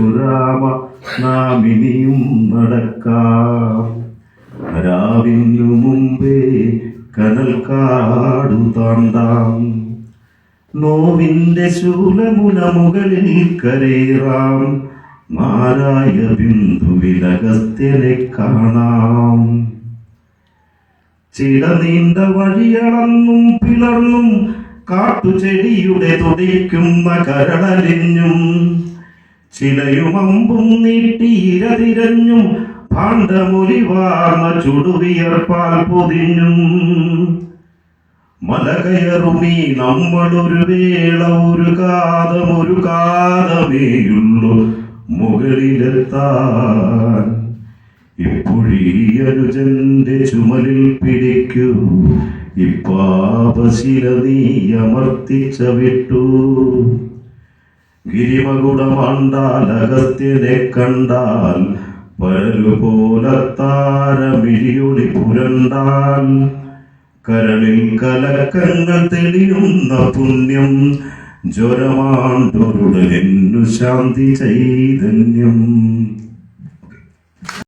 രഘുരാമ നാം ഇനിയും നടക്കാം. രാവിനു മുമ്പേ കനൽ കാടു താണ്ടാം. നോവിന്റെ ശൂലമുന മുകളിൽ കരേറാം മാരായ ബിന്ദുവിലഗസ്ത്യനെ കാണാം. ചില നീണ്ട വഴിയളന്നും പിളർന്നും കാട്ടുചെടിയുടെ തുടിക്കുന്ന കരളലിഞ്ഞും ചിലയുമമ്പും നീട്ടിയിരതിരഞ്ഞും ഭാണ്ഡമൊലിവാർന്ന ചുടുവിയർപ്പാൽ പൊതിഞ്ഞും. മലകയറുമീ നമ്മളൊരു വേള ഒരു കാതം ഒരു കാതമേയുള്ളൂ മുകളിലെത്താൻ. ഇപ്പൊഴീ അനുജന്റെ ചുമലിൽ പിടിക്കൂ ഇപ്പാപശില നീ അമർത്തിച്ച വിട്ടു ഗിരിമകുടമാണ്ടാൽ അഗസ്ത്യനെ കണ്ടാൽ പരലുപോലത്താരമിഴിയൊളി പുരണ്ടാൽ. കരളിൽ കലക്കങ്ങൾ തെളിയുന്ന പുണ്യം ജ്വരമാണ്ടൊരുടലെന്നു ശാന്തി ചൈതന്യം.